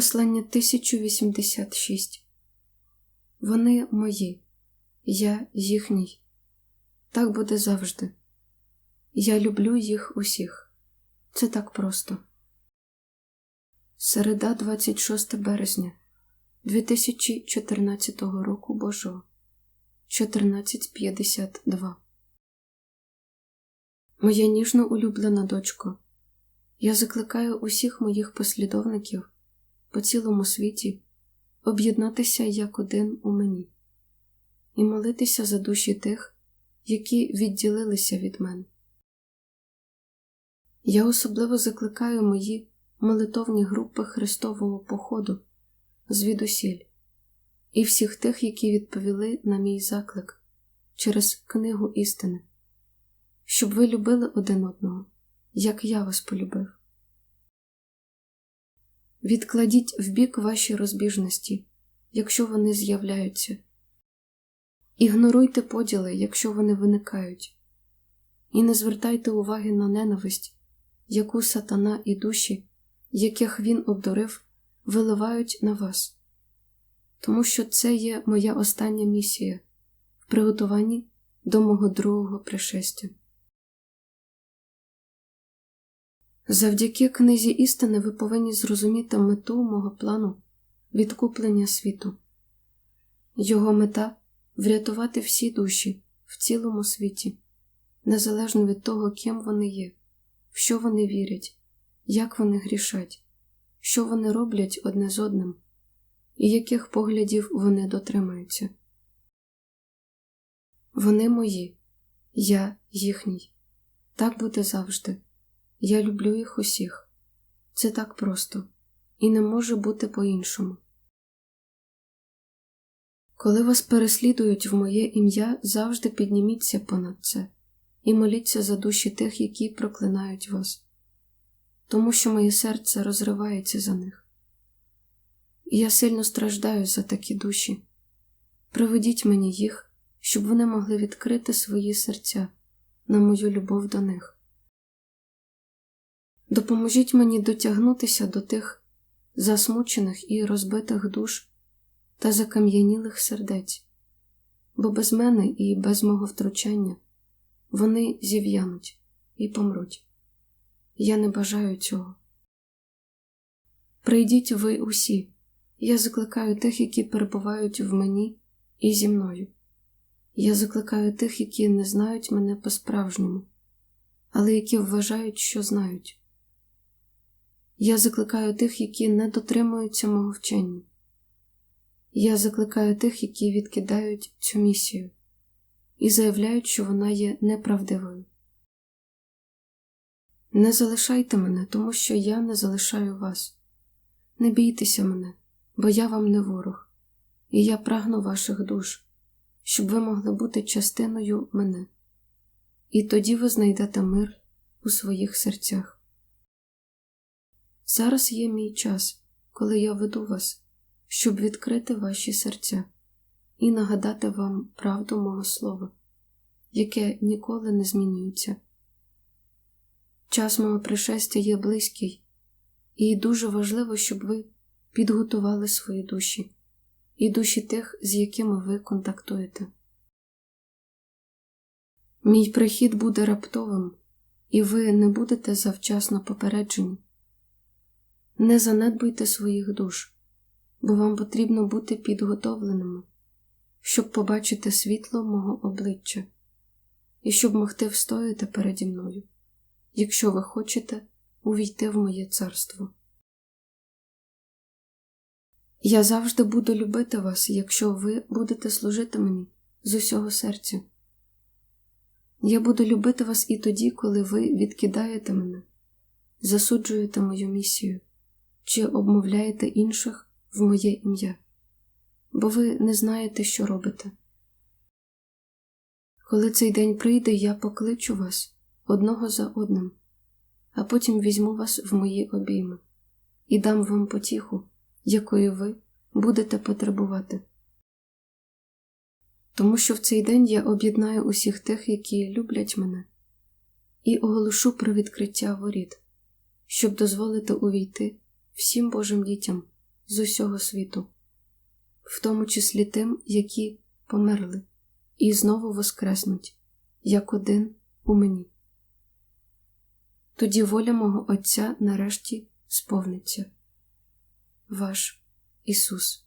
послання 1086. Вони мої, я їхній. Так буде завжди. Я люблю їх усіх. Це так просто. Середа 26 березня 2014 року Божого 14.52 Моя ніжно улюблена дочко. Я закликаю усіх моїх послідовників по цілому світі об'єднатися як один у мені і молитися за душі тих, які відділилися від мене. Я особливо закликаю мої молитовні групи Христового походу звідусіль і всіх тих, які відповіли на мій заклик через книгу істини, щоб ви любили один одного, як я вас полюбив. Відкладіть вбік ваші розбіжності, якщо вони з'являються. Ігноруйте поділи, якщо вони виникають, і не звертайте уваги на ненависть, яку сатана і душі, яких він обдурив, виливають на вас, тому що це є моя остання місія в приготуванні до мого другого пришестя. Завдяки книзі істини ви повинні зрозуміти мету мого плану відкуплення світу. Його мета врятувати всі душі в цілому світі, незалежно від того, ким вони є, в що вони вірять, як вони грішать, що вони роблять одне з одним, і яких поглядів вони дотримуються. Вони мої, я їхній. Так буде завжди. Я люблю їх усіх. Це так просто і не може бути по-іншому. Коли вас переслідують в моє ім'я, завжди підніміться понад це і моліться за душі тих, які проклинають вас, тому що моє серце розривається за них. Я сильно страждаю за такі душі. Приведіть мені їх, щоб вони могли відкрити свої серця на мою любов до них. Допоможіть мені дотягнутися до тих засмучених і розбитих душ та закам'янілих сердець, бо без мене і без мого втручання вони зів'януть і помруть. Я не бажаю цього. Прийдіть ви усі, я закликаю тих, які перебувають в мені і зі мною. Я закликаю тих, які не знають мене по-справжньому, але які вважають, що знають. Я закликаю тих, які не дотримуються мого вчення. Я закликаю тих, які відкидають цю місію і заявляють, що вона є неправдивою. Не залишайте мене, тому що я не залишаю вас. Не бійтеся мене, бо я вам не ворог, і я прагну ваших душ, щоб ви могли бути частиною мене, і тоді ви знайдете мир у своїх серцях. Зараз є мій час, коли я веду вас, щоб відкрити ваші серця і нагадати вам правду мого слова, яке ніколи не змінюється. Час мого пришестя є близький, і дуже важливо, щоб ви підготували свої душі і душі тих, з якими ви контактуєте. Мій прихід буде раптовим, і ви не будете завчасно попереджені. Не занедбуйте своїх душ, бо вам потрібно бути підготовленими, щоб побачити світло мого обличчя і щоб могти встояти переді мною, якщо ви хочете увійти в моє царство. Я завжди буду любити вас, якщо ви будете служити мені з усього серця. Я буду любити вас і тоді, коли ви відкидаєте мене, засуджуєте мою місію чи обмовляєте інших в моє ім'я, бо ви не знаєте, що робите. Коли цей день прийде, я покличу вас одного за одним, а потім візьму вас в мої обійми і дам вам потіху, якої ви будете потребувати. Тому що в цей день я об'єднаю усіх тих, які люблять мене, і оголошу про відкриття воріт, щоб дозволити увійти всім Божим дітям з усього світу, в тому числі тим, які померли, і знову воскреснуть, як один у мені. Тоді воля мого Отця нарешті сповниться. Ваш Ісус.